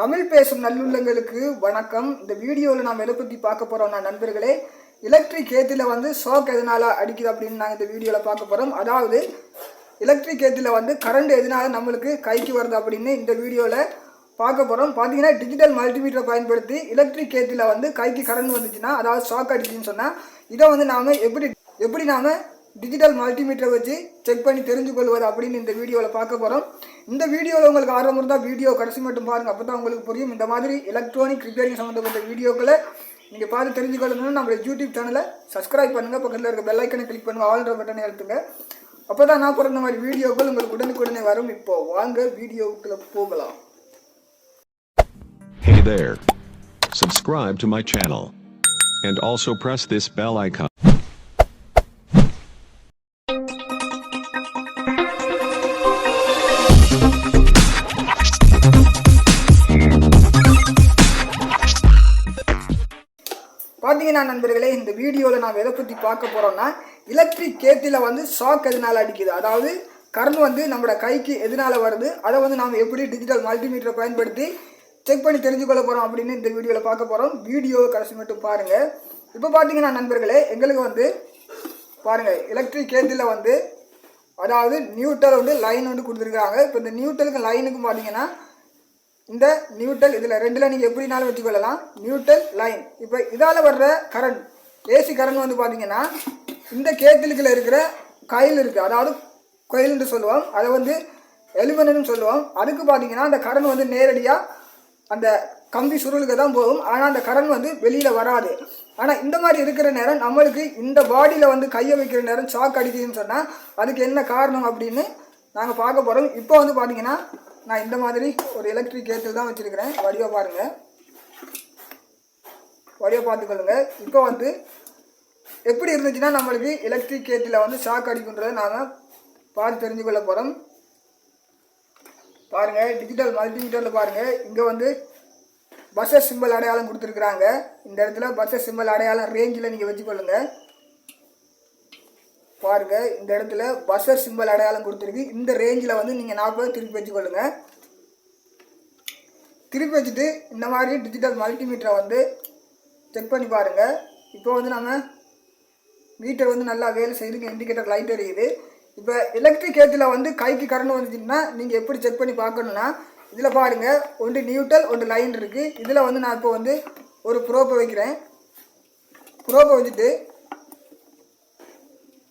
தமிழ் பேசும் நல்லுள்ளங்களுக்கு வணக்கம். இந்த வீடியோவில் நாம் எதை பற்றி பார்க்க போகிறோம்னா நண்பர்களே எலக்ட்ரிக் ஏத்தில் வந்து ஷாக் எதனால் அடிக்குது அப்படின்னு நாங்கள் இந்த வீடியோவில் பார்க்க போகிறோம் அதாவது எலக்ட்ரிக் ஏத்தில் வந்து கரண்ட் எதனால நம்மளுக்கு கைக்கு வருது அப்படின்னு இந்த வீடியோவில் பார்க்க போகிறோம் பார்த்தீங்கன்னா டிஜிட்டல் மல்டிமீட்டரை பயன்படுத்தி எலக்ட்ரிக் ஏத்தில் வந்து கைக்கு கரண்ட் வந்துச்சுன்னா அதாவது ஷாக் அடிச்சுன்னு சொன்னால் இதை வந்து நாம் எப்படி எப்படி நாம் டிஜிட்டல் மல்டிமீட்டரை வச்சு செக் பண்ணி தெரிஞ்சு கொள்வது அப்படின்னு இந்த வீடியோவில் பார்க்க போகிறோம் இந்த வீடியோவில் உங்களுக்கு ஆர்வம் இருந்தால் வீடியோ கடைசி மட்டும் பாருங்கள் அப்போ தான் உங்களுக்கு புரியும். இந்த மாதிரி எலக்ட்ரானிக் ரிப்பேரிங் சம்மந்தப்பட்ட வீடியோக்களை நீங்கள் பார்த்து தெரிஞ்சுக்கொள்ளணும்னு நம்மளுடைய யூடியூப் சேனலை சப்ஸ்கிரைப் பண்ணுங்கள் பக்கத்தில் இருக்க பெல்லைக்கனை கிளிக் பண்ணுங்கள் ஆல்ரெடி பட்டனை எழுத்துங்க அப்போ தான் நான் பிறந்த மாதிரி வீடியோக்கள் உங்களுக்கு உடனுக்குடனே வரும். இப்போ வாங்க வீடியோக்குள்ளே போகலாம். Hey there. Subscribe to my channel. And also press this bell icon. பார்த்தீங்கன்னா நண்பர்களே இந்த வீடியோவில் நாம் எதை பற்றி பார்க்க போகிறோம்னா எலக்ட்ரிக் கேத்தில் வந்து ஷாக் எதனால் அடிக்குது? அதாவது கரண்ட் வந்து நம்மளோட கைக்கு எதனால் வருது? அதை வந்து நாம் எப்படி டிஜிட்டல் மல்டிமீட்டரை பயன்படுத்தி செக் பண்ணி தெரிஞ்சுக்கொள்ள போகிறோம் அப்படின்னு இந்த வீடியோவில் பார்க்க போகிறோம் வீடியோ கடைசி மட்டும் பாருங்கள் இப்போ பார்த்தீங்கன்னா நண்பர்களே எங்களுக்கு வந்து பாருங்கள் எலக்ட்ரிக் கேத்தில் வந்து அதாவது நியூட்டல் வந்து லைன் வந்து கொடுத்துருக்காங்க. இப்போ இந்த நியூட்டலுக்கு லைனுக்கும் பார்த்தீங்கன்னா இந்த நியூட்டல் இதில் ரெண்டில் நீங்கள் எப்படினாலும் வச்சுக்கொள்ளலாம் நியூட்டல் லைன் இப்போ இதால் வர்ற கரண்ட் ஏசி கரண்ட் வந்து பார்த்தீங்கன்னா இந்த கேத்திலுக்கில் இருக்கிற கயில் இருக்குது அதாவது கோயில்னு சொல்லுவோம். அதை வந்து எலிமெண்ட்னு சொல்லுவோம். அதுக்கு பார்த்தீங்கன்னா அந்த கரண்ட் வந்து நேரடியாக அந்த கம்பி சுருளுக்கு தான் போகும். ஆனால் அந்த கரண்ட் வந்து வெளியில் வராது. ஆனால் இந்த மாதிரி இருக்கிற நேரம் நம்மளுக்கு இந்த பாடியில் வந்து கையை வைக்கிற நேரம் ஷாக் அடிக்குதுன்னு சொன்னால் அதுக்கு என்ன காரணம் அப்படின்னு நாங்கள் பார்க்க போகிறோம் இப்போ வந்து பார்த்தீங்கன்னா நான் இந்த மாதிரி ஒரு எலக்ட்ரிக் கேட்டில் தான் வச்சுருக்கிறேன். வடிவ பாருங்கள் வடிவ பார்த்துக்கொள்ளுங்க. இப்போ வந்து எப்படி இருந்துச்சுன்னா நம்மளுக்கு எலக்ட்ரிக் கேட்டில் வந்து ஷாக் அடிக்குன்றதை நாங்கள் பார்த்து தெரிஞ்சுக்கொள்ள போகிறோம் பாருங்கள் டிஜிட்டல் மல்டிமீட்டரில் பாருங்கள் இங்கே வந்து பஸ்ஸஸ் சிம்பிள் அடையாளம் கொடுத்துருக்குறாங்க. இந்த இடத்துல பஸ்ஸஸ் சிம்பிள் அடையாளம் ரேஞ்சில் நீங்கள் வச்சுக்கொள்ளுங்கள் பாருங்கள் இந்த இடத்துல பஸ்ஸர் சிம்பிள் அடையாளம் கொடுத்துருக்கு. இந்த ரேஞ்சில் வந்து நீங்கள் நாற்பது திருப்பி வச்சுக்கொள்ளுங்க. திருப்பி வச்சுட்டு இந்த மாதிரி டிஜிட்டல் மல்டிமீட்டரை வந்து செக் பண்ணி பாருங்கள் இப்போ வந்து நம்ம மீட்டர் வந்து நல்லா வேலை செய்யுதுங்க இண்டிகேட்டர் லைட் எரியுது. இப்போ எலக்ட்ரிக் ஏஜில் வந்து கைக்கு கரண்ட் வந்துச்சுன்னா நீங்கள் எப்படி செக் பண்ணி பார்க்கணுன்னா இதில் பாருங்கள் ஒன்று நியூட்ரல் ஒன்று லைன் இருக்குது இதில் வந்து நான் இப்போ வந்து ஒரு ப்ரோப்பை வைக்கிறேன். ப்ரோப்பை வச்சுட்டு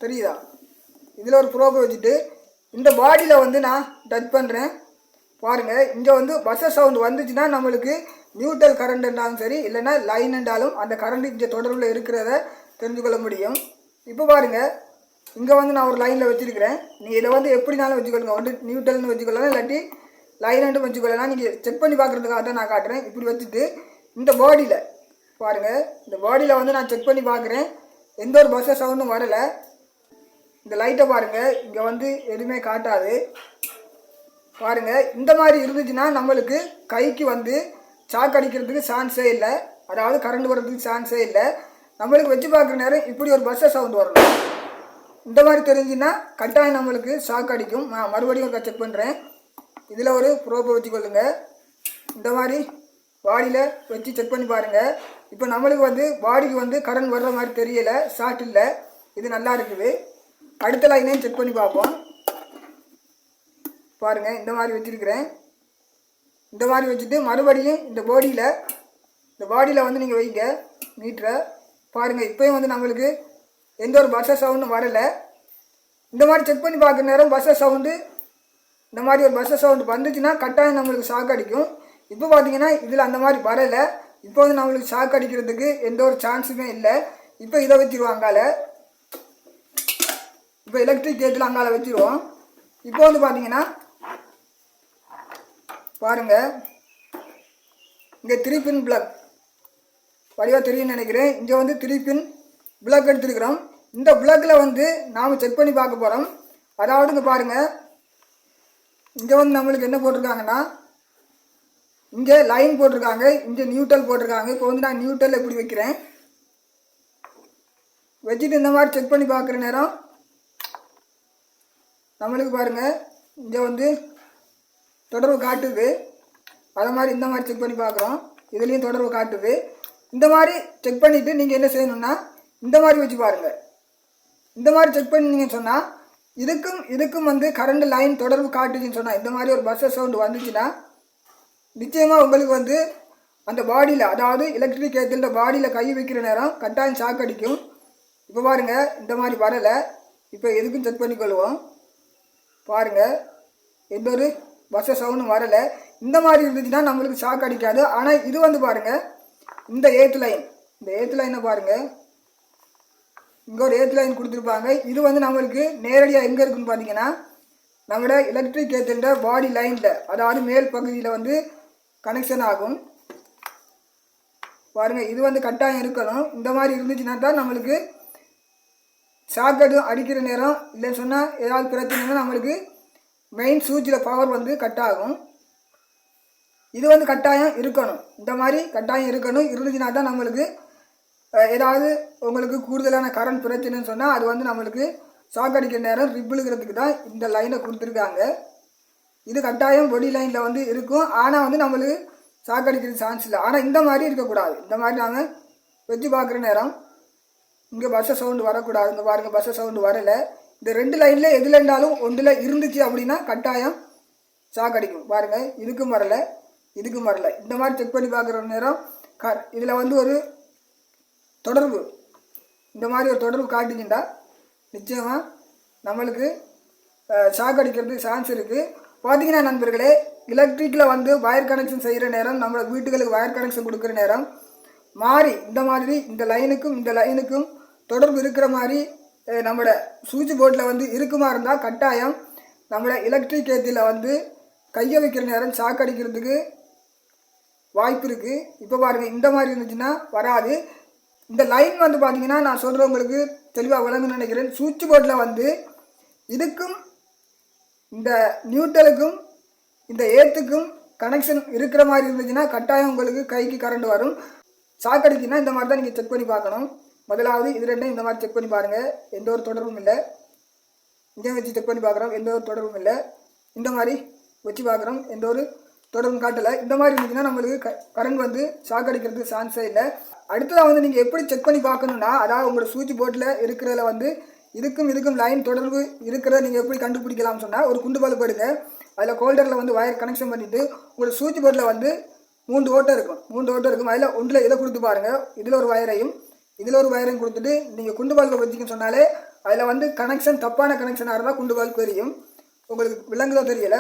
தெரியுதா? இதில் ஒரு ப்ரோப்பை வச்சுட்டு இந்த பாடியில் வந்து நான் டச் பண்ணுறேன் பாருங்கள் இங்கே வந்து பஸ்ஸர் சவுண்ட் வந்துச்சுன்னா நம்மளுக்கு நியூட்ரல் கரண்ட் இருந்தாலும் சரி இல்லைன்னா லைன் என்றாலும் அந்த கரண்ட் இங்கே தொடர்பில் இருக்கிறத தெரிஞ்சுக்கொள்ள முடியும். இப்போ பாருங்கள் இங்கே வந்து நான் ஒரு லைனில் வச்சுருக்கிறேன். நீ இதை வந்து எப்படினாலும் வச்சுக்கொள்ளுங்க. ஒன்று நியூட்ரல்னு வச்சுக்கொள்ளலாம் இல்லாட்டி லைன் வச்சுக்கொள்ளலாம். நீங்கள் செக் பண்ணி பார்க்குறதுக்காக தான் நான் காட்டுறேன். இப்படி வச்சுட்டு இந்த பாடியில் பாருங்கள் இந்த பாடியில் வந்து நான் செக் பண்ணி பார்க்குறேன். எந்த ஒரு பஸ்ஸை சவுண்டும் வரலை. இந்த லைட்டை பாருங்கள் இங்கே வந்து எதுவுமே காட்டாது. பாருங்கள் இந்த மாதிரி இருந்துச்சுன்னா நம்மளுக்கு கைக்கு வந்து சாக்கு அடிக்கிறதுக்கு சான்ஸே இல்லை. அதாவது கரண்ட் வர்றதுக்கு சான்ஸே இல்லை. நம்மளுக்கு வச்சு பார்க்குற நேரம் இப்படி ஒரு பஸ்ஸை சவுண்ட் வரணும். இந்த மாதிரி தெரிஞ்சுன்னா கட்டாயம் நம்மளுக்கு ஷாக் அடிக்கும். நான் மறுபடியும் ஒருக்கா செக் பண்ணுறேன் இதில் ஒரு ப்ரோப்பை வச்சுக்கொள்ளுங்க. இந்த மாதிரி பாடியில் வச்சு செக் பண்ணி பாருங்கள் இப்போ நம்மளுக்கு வந்து பாடிக்கு வந்து கரண்ட் வர்ற மாதிரி தெரியலை. ஷார்ட் இல்லை. இது நல்லா இருக்குது. அடுத்த லைனையும் செக் பண்ணி பார்ப்போம். பாருங்கள் இந்த மாதிரி வச்சுருக்கிறேன். இந்த மாதிரி வச்சுட்டு மறுபடியும் இந்த பாடியில் இந்த பாடியில் வந்து நீங்கள் வைங்க மீட்டரை பாருங்கள் இப்போயும் வந்து நம்மளுக்கு எந்த ஒரு பஸ்ஸர் சவுண்டும் வரலை. இந்த மாதிரி செக் பண்ணி பார்க்குற நேரம் பஸ்ஸர் சவுண்டு இந்த மாதிரி ஒரு பஸ்ஸர் சவுண்டு வந்துச்சுன்னா கட்டாயம் நம்மளுக்கு ஷாக் அடிக்கும். இப்போ பார்த்தீங்கன்னா இதில் அந்த மாதிரி வரலை. இப்போ வந்து நம்மளுக்கு ஷாக் அடிக்கிறதுக்கு எந்த ஒரு சான்ஸுமே இல்லை. இப்போ இதை வச்சுருவாங்கால இப்போ எலக்ட்ரிக் கேட்டில் அங்கால வச்சிருவோம். இப்போ வந்து பார்த்தீங்கன்னா பாருங்கள் இங்கே த்ரீ பின் பிளக் வடிவாக தெரியும்னு நினைக்கிறேன். இங்கே வந்து த்ரீ பின் பிளக் எடுத்துருக்குறோம். இந்த பிளக்கில் வந்து நாம் செக் பண்ணி பார்க்க போகிறோம் அதாவது இங்கே பாருங்கள் இங்கே வந்து நம்மளுக்கு என்ன போட்டிருக்காங்கன்னா இங்கே லைன் போட்டிருக்காங்க. இங்கே நியூட்ரல் போட்டிருக்காங்க. இப்போ வந்து நான் நியூட்ரல் எப்படி வைக்கிறேன். வச்சுட்டு இந்த மாதிரி செக் பண்ணி பார்க்குற நேரம் நம்மளுக்கு பாருங்கள் இங்கே வந்து தொடர்பு காட்டுது. அதை மாதிரி இந்த மாதிரி செக் பண்ணி பார்க்குறோம். இதுலேயும் தொடர்பு காட்டுது. இந்த மாதிரி செக் பண்ணிவிட்டு நீங்கள் என்ன செய்யணும்னா இந்த மாதிரி வச்சு பாருங்கள் இந்த மாதிரி செக் பண்ணிங்கன்னு சொன்னால் இதுக்கும் இதுக்கும் வந்து கரண்ட் லைன் தொடர்பு காட்டுச்சுன்னு சொன்னால் இந்த மாதிரி ஒரு பஸ்ஸஸ் சவுண்டு வந்துச்சுன்னா நிச்சயமாக உங்களுக்கு வந்து அந்த பாடியில் அதாவது எலக்ட்ரிக் கேத்தில் பாடியில் கை வைக்கிற நேரம் கட்டாயம் ஷாக் அடிக்கும். இப்போ பாருங்கள் இந்த மாதிரி வரலை. இப்போ எதுக்கும் செக் பண்ணிக்கொள்வோம். பாருங்கள் எந்த ஒரு பஸ்ஸ சவுண்டும் வரலை. இந்த மாதிரி இருந்துச்சுன்னா நம்மளுக்கு ஷாக் அடிக்காது. ஆனால் இது வந்து பாருங்கள் இந்த ஏத்து லைன் இந்த ஏத்து லைனை பாருங்கள் இங்கே ஒரு ஏத்து லைன் கொடுத்துருப்பாங்க. இது வந்து நம்மளுக்கு நேரடியாக எங்கே இருக்குன்னு பார்த்தீங்கன்னா நம்மளோட எலக்ட்ரிக் கேத்துன்ற பாடி லைனில் அதாவது மேல் பகுதியில் வந்து கனெக்ஷன் ஆகும். பாருங்கள் இது வந்து கட்டாயம் இருக்கணும். இந்த மாதிரி இருந்துச்சுன்னா தான் நம்மளுக்கு ஷாக்கெட்டு அடிக்கிற நேரம் இல்லைன்னு சொன்னால் ஏதாவது பிரச்சனைனா நம்மளுக்கு மெயின் சூச்சில் பவர் வந்து கட் ஆகும். இது வந்து கட்டாயம் இருக்கணும். இந்த மாதிரி கட்டாயம் இருக்கணும். இருந்துச்சுன்னா தான் நம்மளுக்கு ஏதாவது உங்களுக்கு கூடுதலான கரண்ட் பிரச்சனைன்னு சொன்னால் அது வந்து நம்மளுக்கு ஷாக் அடிக்கிற நேரம் ரிப்பிளுங்கிறதுக்கு தான் இந்த லைனை கொடுத்துருக்காங்க. இது கட்டாயம் பொடி லைனில் வந்து இருக்கும். ஆனால் வந்து நம்மளுக்கு ஷாக் அடிக்கிறது சான்ஸ் இல்லை. ஆனால் இந்த மாதிரி இருக்கக்கூடாது. இந்த மாதிரி நாங்கள் வச்சு பார்க்குற நேரம் இங்கே பஸ்ஸை சவுண்டு வரக்கூடாது. இந்த பாருங்கள் பஸ்ஸை சவுண்டு வரலை. இந்த ரெண்டு லைனில் எதில் இருந்தாலும் ஒன்றில் இருந்துச்சு அப்படின்னா கட்டாயம் ஷாக் அடிக்கும். பாருங்கள் இதுக்கும் வரலை இதுக்கும் வரலை. இந்த மாதிரி செக் பண்ணி பார்க்குற நேரம் க இதில் வந்து ஒரு தொடர்பு. இந்த மாதிரி ஒரு தொடர்பு காட்டுச்சுண்டா நிச்சயமாக நம்மளுக்கு ஷாக் அடிக்கிறதுக்கு சான்ஸ் இருக்குது பார்த்தீங்கன்னா நண்பர்களே எலக்ட்ரிக்கில் வந்து வயர் கனெக்ஷன் செய்கிற நேரம் நம்ம வீட்டுகளுக்கு வயர் கனெக்ஷன் கொடுக்குற நேரம் மாறி இந்த மாதிரி இந்த லைனுக்கும் இந்த லைனுக்கும் தொடர்பு இருக்கிற மாதிரி நம்மளோட சுவிட்ச் போர்டில் வந்து இருக்குமா இருந்தால் கட்டாயம் நம்மளோட எலக்ட்ரிக் ஏத்தியில் வந்து கையை வைக்கிற நேரம் ஷாக் அடிக்கிறதுக்கு வாய்ப்பு இருக்குது இப்போ பாருங்கள் இந்த மாதிரி இருந்துச்சுன்னா வராது. இந்த லைன் வந்து பார்த்தீங்கன்னா நான் சொல்கிறவங்களுக்கு தெளிவாக விளங்குன்னு நினைக்கிறேன். சுவிட்ச் போர்டில் வந்து இதுக்கும் இந்த நியூட்டலுக்கும் இந்த ஏத்துக்கும் கனெக்ஷன் இருக்கிற மாதிரி இருந்துச்சுன்னா கட்டாயம் உங்களுக்கு கைக்கு கரண்ட் வரும். சாக்கடிக்குன்னா இந்த மாதிரி தான் நீங்கள் செக் பண்ணி பார்க்கணும். முதலாவது இது ரெண்டும் இந்த மாதிரி செக் பண்ணி பாருங்கள் எந்த ஒரு தொடர்பும் இல்லை. இங்கே வச்சு செக் பண்ணி பார்க்குறோம். எந்த ஒரு தொடர்பும் இல்லை. இந்த மாதிரி வச்சு பார்க்குறோம். எந்த ஒரு தொடர்பும் காட்டலை. இந்த மாதிரி இருந்துச்சுன்னா நம்மளுக்கு க கரண்ட் வந்து ஷாக் அடிக்கிறதுக்கு சான்ஸே இல்லை. அடுத்ததாக வந்து நீங்கள் எப்படி செக் பண்ணி பார்க்கணுன்னா அதாவது உங்களோட சுவிட்ச் போர்டில் இருக்கிறதுல வந்து இதுக்கும் இதுக்கும் லைன் தொடர்பு இருக்கிறத நீங்கள் எப்படி கண்டுபிடிக்கலாம்னு சொன்னால் ஒரு குண்டு பல்ப் எடுங்க அதில் ஹோல்டரில் வந்து வயர் கனெக்ஷன் பண்ணிவிட்டு உங்களோட சுவிட்ச் போர்டில் வந்து மூன்று ஓட்டம் இருக்கும். மூன்று ஓட்டம் இருக்கும். அதில் ஒன்றில் இதை கொடுத்து பாருங்கள் இதில் ஒரு வயரையும் இதில் ஒரு வயரையும் கொடுத்துட்டு நீங்கள் குண்டு பல்பை வச்சுக்கன்னு சொன்னாலே அதில் வந்து கனெக்ஷன் தப்பான கனெக்ஷனாக இருந்தால் குண்டு பல்ப் தெரியும். உங்களுக்கு விளங்குதோ தெரியல.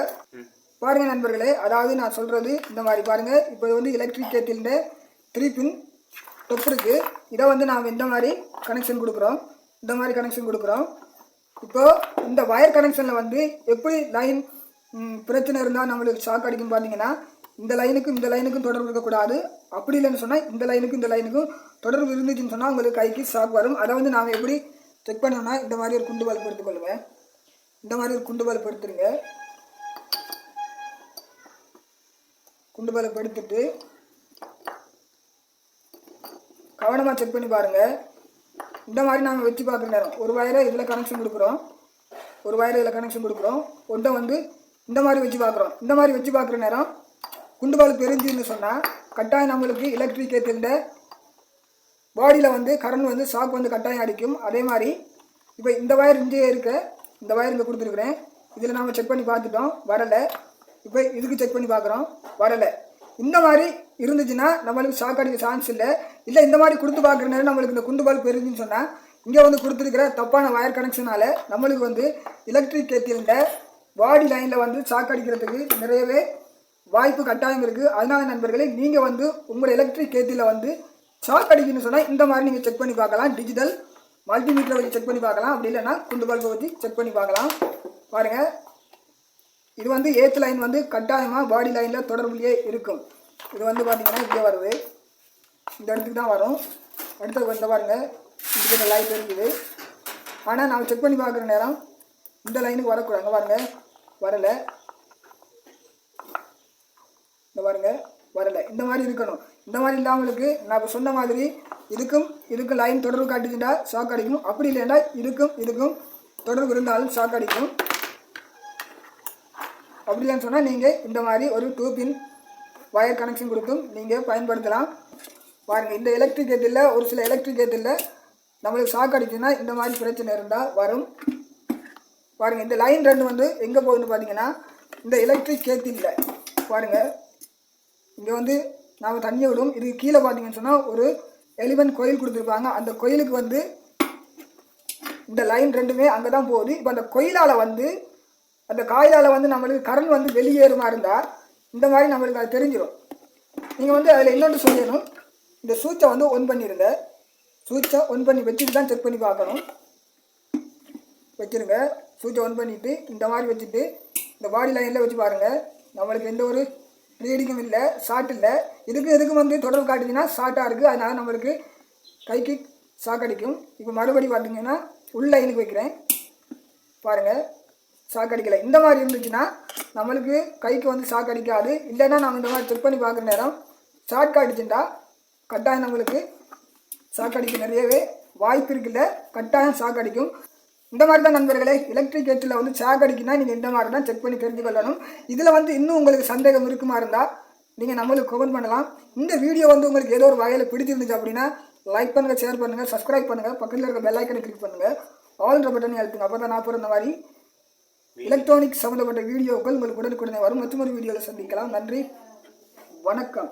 பாருங்க நண்பர்களே அதாவது நான் சொல்கிறது இந்த மாதிரி பாருங்கள் இப்போ வந்து எலக்ட்ரிக் கேட்டில்ட த்ரீ பின் டொப் இருக்குது இதை வந்து நாம் இந்த மாதிரி கனெக்ஷன் கொடுக்குறோம். இந்த மாதிரி கனெக்ஷன் கொடுக்குறோம். இப்போ இந்த வயர் கனெக்ஷனில் வந்து எப்படி லைன் பிரச்சனை இருந்தால் நம்மளுக்கு ஷாக் அடிக்கும் பார்த்தீங்கன்னா இந்த லைனுக்கும் இந்த லைனுக்கும் தொடர்பு இருக்கக்கூடாது. அப்படி இல்லைன்னு சொன்னால் இந்த லைனுக்கும் இந்த லைனுக்கும் தொடர்பு இருந்துச்சுன்னு சொன்னால் உங்களுக்கு கைக்கு ஷாக் வரும். அதை வந்து நாம் எப்படி செக் பண்ணோம்னா இந்த மாதிரி ஒரு குண்டு பல்ப் எடுத்துக்கொள்ளுங்க இந்த மாதிரி ஒரு குண்டு பல்ப் எடுத்துருங்க குண்டு பல்ப் எடுத்துட்டு கவனமாக செக் பண்ணி பாருங்கள் இந்த மாதிரி நாங்கள் வச்சு பார்க்குற நேரம் ஒரு வயரை இதில் கனெக்ஷன் கொடுக்குறோம். ஒரு வயரை இதில் கனெக்ஷன் கொடுக்குறோம். ஒன்றை வந்து இந்த மாதிரி வச்சு பார்க்குறோம். இந்த மாதிரி வச்சு பார்க்குற நேரம் குண்டு பல்ப் எரிஞ்சுன்னு சொன்னால் கட்டாயம் நம்மளுக்கு எலக்ட்ரிக் ஏற்றிருந்த பாடியில் வந்து கரண்ட் வந்து ஷாக் வந்து கட்டாயம் அடிக்கும். அதே மாதிரி இப்போ இந்த வயர் இங்கே இருக்க. இந்த வயர் இங்கே கொடுத்துருக்குறேன். இதில் நாம் செக் பண்ணி பார்த்துட்டோம். வரலை. இப்போ இதுக்கு செக் பண்ணி பார்க்குறோம். வரலை. இந்த மாதிரி இருந்துச்சுன்னா நம்மளுக்கு ஷாக் அடிக்க சான்ஸ் இல்லை. இல்லை இந்த மாதிரி கொடுத்து பார்க்குற நேரம் நம்மளுக்கு இந்த குண்டு பால் பெருந்துன்னு சொன்னால் இங்கே வந்து கொடுத்துருக்கிற தப்பான வயர் கனெக்ஷனால நம்மளுக்கு வந்து எலக்ட்ரிக் கேத்திருந்த பாடி லைனில் வந்து ஷாக் அடிக்கிறதுக்கு நிறையவே வாய்ப்பு கட்டாயம் இருக்குது அதனால நண்பர்களே நீங்கள் வந்து உங்களோட எலக்ட்ரிக் கேத்தியில் வந்து ஷாக் அடிக்கணும்னு சொன்னால் இந்த மாதிரி நீங்கள் செக் பண்ணி பார்க்கலாம். டிஜிட்டல் மல்டிமீட்டரை வச்சு செக் பண்ணி பார்க்கலாம். அப்படி இல்லைன்னா குண்டு பல்பை வச்சு செக் பண்ணி பார்க்கலாம். பாருங்கள் இது வந்து ஏத் லைன் வந்து கட்டாயமாக பாடி லைனில் தொடர்புலேயே இருக்கும். இது வந்து பார்த்தீங்கன்னா இங்கே வருது. இந்த இடத்துக்கு தான் வரும். அடுத்து வந்து பாருங்கள் இந்த லைட் இருக்குது. ஆனால் நான் செக் பண்ணி பார்க்குற நேரம் இந்த லைனுக்கு வரக்கூடாது. பாருங்கள் வரலை. இந்த பாருங்க வரலை. இந்த மாதிரி இருக்கணும். இந்த மாதிரி இல்லாமலுக்கு நான் இப்போ சொன்ன மாதிரி இதுக்கும் இதுக்கும் லைன் தொடர்பு காட்டுச்சுட்டா ஷாக் அடிக்கும். அப்படி இல்லைன்னா இதுக்கும் இதுக்கும் தொடர்பு இருந்தாலும் ஷாக் அடிக்கும். அப்படி சொன்னால் நீங்கள் இந்த மாதிரி ஒரு டூ பின் வயர் கனெக்ஷன் கொடுத்தும் நீங்கள் பயன்படுத்தலாம். பாருங்கள் இந்த எலக்ட்ரிக் கேட்டில் ஒரு சில எலக்ட்ரிக் கேட்டில் நம்மளுக்கு ஷாக் அடிச்சுன்னா இந்த மாதிரி பிரச்சனை இருந்தால் வரும். பாருங்கள் இந்த லைன் ரெண்டு வந்து எங்கே போகுதுன்னு பார்த்தீங்கன்னா இந்த எலக்ட்ரிக் கேத்தில்ல பாருங்கள் இங்கே வந்து நாம் தண்ணியை விடும். இதுக்கு கீழே பார்த்தீங்கன்னு சொன்னால் ஒரு எலிமெண்ட் கோயில் கொடுத்துருப்பாங்க. அந்த கோயிலுக்கு வந்து இந்த லைன் ரெண்டுமே அங்கே தான் போகுது. இப்போ அந்த கோயிலால் வந்து அந்த காயிலால் வந்து நம்மளுக்கு கரண்ட் வந்து வெளியேறுமா இருந்தால் இந்த மாதிரி நம்மளுக்கு அது தெரிஞ்சிடும் நீங்கள் வந்து அதில் இன்னொன்று சொல்லணும். இந்த சுவிட்சை வந்து ஒன் பண்ணிடுங்க சுவிட்சை ஒன் பண்ணி வச்சுட்டு தான் செக் பண்ணி பார்க்கணும். வச்சுருங்க. சுவிட்சை ஒன் பண்ணிவிட்டு இந்த மாதிரி வச்சுட்டு இந்த பாடி லைனில் வச்சு பாருங்கள் நம்மளுக்கு எந்த ஒரு ரீடிங்கும் இல்லை ஷார்ட் இல்லை. இதுக்கு இதுக்கு வந்து தொடர்பு காட்டுச்சுன்னா ஷார்ட்டாக இருக்குது அதனால் நம்மளுக்கு கைக்கு ஷாக் அடிக்கும். இப்போ மறுபடி பார்த்தீங்கன்னா உள்ள லைனுக்கு வைக்கிறேன். பாருங்கள் ஷாக் அடிக்கலை. இந்த மாதிரி இருந்துச்சுன்னா நம்மளுக்கு கைக்கு வந்து ஷாக் அடிக்காது. இல்லைன்னா நம்ம இந்த மாதிரி செக் பண்ணி பார்க்குற நேரம் ஷார்ட் காட்டுச்சுட்டா கட்டாயம் நம்மளுக்கு ஷாக் அடிக்க நிறையவே வாய்ப்பு இருக்குல்ல. கட்டாயம் ஷாக் அடிக்கும். இந்த மாதிரி தான் நண்பர்களே எலக்ட்ரிக் கேட்டில் வந்து சாக் அடிக்குன்னா நீங்கள் இந்த மாதிரி தான் செக் பண்ணி தெரிஞ்சு கொள்ளணும் இதில் வந்து இன்னும் உங்களுக்கு சந்தேகம் இருக்குமா இருந்தால் நீங்கள் நம்மளுக்கு கமெண்ட் பண்ணலாம். இந்த வீடியோ வந்து உங்களுக்கு ஏதோ ஒரு வகையில் பிடிச்சிருந்துச்சு அப்படின்னா லைக் பண்ணுங்கள் ஷேர் பண்ணுங்கள் சப்ஸ்கிரைப் பண்ணுங்கள் பக்கத்தில் இருக்க பெல் ஐக்கனை கிளிக் பண்ணுங்கள் ஆல்ன்ற பட்டனை அழுத்துங்க. அப்போ தான் நான் போகிற மாதிரி எலக்ட்ரானிக் சம்மந்தப்பட்ட வீடியோக்கள் உங்களுக்கு உடனுக்குடனே வரும். மற்றொரு வீடியோவில் சந்திக்கலாம். நன்றி. வணக்கம்.